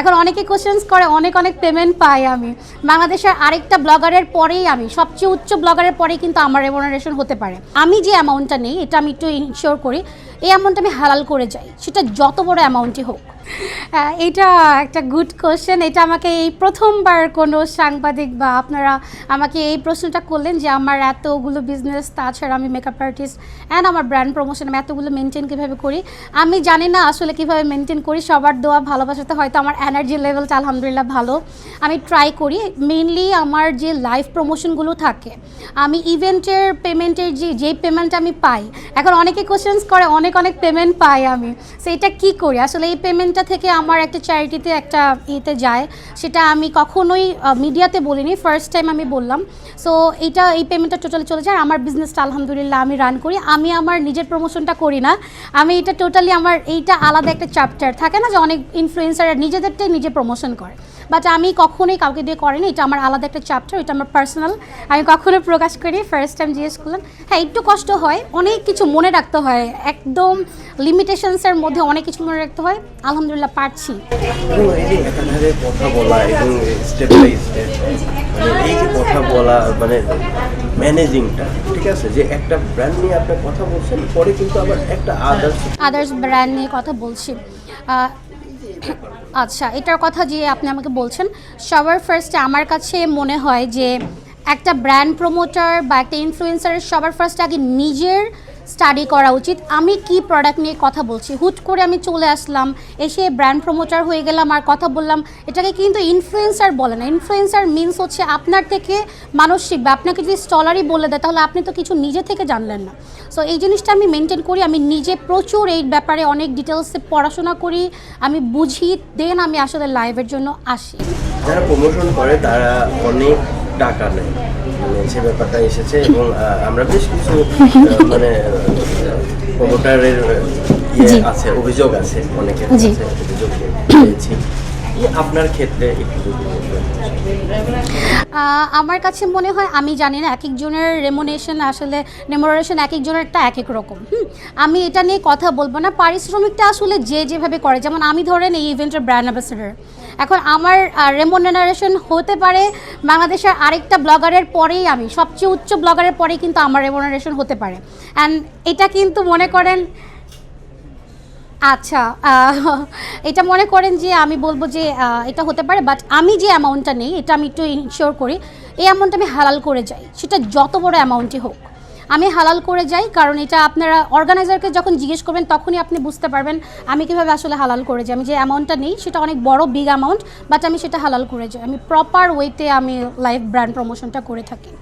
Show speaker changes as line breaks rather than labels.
এখন অনেকে কোশ্চেন্স করে, অনেক অনেক পেমেন্ট পাই আমি। বাংলাদেশের আরেকটা ব্লগারের পরেই আমি, সবচেয়ে উচ্চ ব্লগারের পরেই কিন্তু আমার রেমোনারেশন হতে পারে। আমি যে অ্যামাউন্টটা নেই, এটা আমি একটু ইনশিওর করি, এই অ্যামাউন্টটা আমি হালাল করে যাই, সেটা যত বড় অ্যামাউন্টই হোক। এটা একটা গুড কোশ্চেন এটা আমাকে এই প্রথমবার কোনো সাংবাদিক বা আপনারা আমাকে এই প্রশ্নটা করলেন যে আমার এতগুলো বিজনেস তাছাড়া আমি মেকআপ আর্টিস্ট অ্যান্ড আমার ব্র্যান্ড প্রমোশন আমি এতগুলো মেনটেন কীভাবে করি? আমি জানি না আসলে কীভাবে মেনটেন করি। সবার দোয়া, ভালোবাসাতে হয়তো আমার এনার্জি লেভেলটা আলহামদুলিল্লাহ ভালো। আমি ট্রাই করি। মেনলি আমার যে লাইভ প্রমোশনগুলো থাকে, আমি ইভেন্টের পেমেন্টের যে যেই পেমেন্ট আমি পাই, এখন অনেকে কোশ্চেন্স করে, অনেক অনেক পেমেন্ট পাই আমি। সেইটা কি করি? আসলে এই পেমেন্টটা থেকে আমার একটা চ্যারিটিতে একটা ইয়েতে যায়। সেটা আমি কখনোই মিডিয়াতে বলিনি ফার্স্ট টাইম আমি বললাম। সো এইটা, এই পেমেন্টটা টোটালি চলে যায়। আমার বিজনেসটা আলহামদুলিল্লাহ আমি রান করি। আমি আমার নিজের প্রমোশনটা করি না। আমি এটা টোটালি আমার, এইটা আলাদা একটা চ্যাপ্টার থাকে না যে অনেক ইনফ্লুয়েন্সাররা নিজেদেরটাই নিজে প্রমোশন করে। বাট আমি কখনোই কাউকে দিয়ে করিনি এটা আমার আলাদা একটা চ্যাপ্টার এটা আমার পার্সোনাল আমি কখনো প্রকাশ করি ফার্স্ট টাইম জিজ্ঞেস করলেন হ্যাঁ একটু কষ্ট হয় অনেক কিছু মনে রাখতে হয়। একদম লিমিটেশনসের মধ্যে অনেক কিছু মনে রাখতে হয়। আলহামদুলিল্লাহ পারছি।
কথা বলা এবং স্টেপ বাই স্টেপ মানে এই যে কথা বলা মানে ম্যানেজিংটা ঠিক আছে? যে একটা ব্র্যান্ড নিয়ে আপনি কথা বলছেন পরে কিন্তু আবার একটা আদার্স
আদার্স ব্র্যান্ড নিয়ে কথা বলছি। আচ্ছা এটার কথা যে আপনি আমাকে বলছেন, সবার ফার্স্টে আমার কাছে মনে হয় যে একটা ব্র্যান্ড প্রমোটার বা একটা ইনফ্লুয়েন্সার সবার ফার্স্টে আগে নিজের স্টাডি করা উচিত। আমি কি প্রোডাক্ট নিয়ে কথা বলছি? হুট করে আমি চলে আসলাম, এসে ব্র্যান্ড প্রমোটার হয়ে গেলাম আর কথা বললাম। এটাকে কিন্তু ইনফ্লুয়েন্সার বলে না। ইনফ্লুয়েন্সার মিনস হচ্ছে আপনার থেকে মানুষ শিখবে। আপনাকে যদি স্টলারই বলে দেয়, তাহলে আপনি তো কিছু নিজে থেকে জানলেন না। সো এই জিনিসটা আমি মেনটেন করি। আমি নিজে প্রচুর এই ব্যাপারে অনেক ডিটেলসে পড়াশোনা করি। আমি বুঝি দেন আমি আসলে লাইভের জন্য আসি।
যারা প্রমোশন করে, তারা অনেক টাকা নেয়। মানে সে ব্যাপারটা এসেছে এবং আমরা বেশ কিছু মানে প্রমোটারের ইয়ে আছে অভিযোগ আছে অনেকের কাছে অভিযোগ পেয়েছি। আপনার ক্ষেত্রে একটু
আমার কাছে মনে হয় আমি জানি না এক একজনের রেমোনেশন আসলে রেমোনেশন এক একজনেরটা এক এক রকম। হুম আমি এটা নিয়ে কথা বলব না। পারিশ্রমিকটা আসলে যে যেভাবে করে যেমন আমি ধরেন এই ইভেন্টের ব্র্যান্ড অ্যাম্বাসেডার এখন আমার রেমোনারেশন হতে পারে বাংলাদেশের আরেকটা ব্লগারের পরেই আমি, সবচেয়ে উচ্চ ব্লগারের পরেই কিন্তু আমার রেমোনারেশন হতে পারে। অ্যান্ড এটা কিন্তু মনে করেন আচ্ছা এটা মনে করেন যে আমি বলব যে এটা হতে পারে বাট আমি যে অ্যামাউন্টটা নেই, এটা আমি একটু ইনশিওর করি, এই অ্যামাউন্ট আমি হালাল করে যাই, সেটা যত বড় অ্যামাউন্টই হোক। আমি হালাল করে যাই, কারণ এটা আপনারা অর্গানাইজারকে যখন জিজ্ঞেস করবেন, তখনই আপনি বুঝতে পারবেন আমি কীভাবে আসলে হালাল করে যাই। আমি যে অ্যামাউন্টটা নেই, সেটা অনেক বড় বিগ অ্যামাউন্ট বাট আমি সেটা হালাল করে যাই। আমি প্রপার ওয়েতে আমি লাইভ ব্র্যান্ড প্রমোশনটা করে থাকি।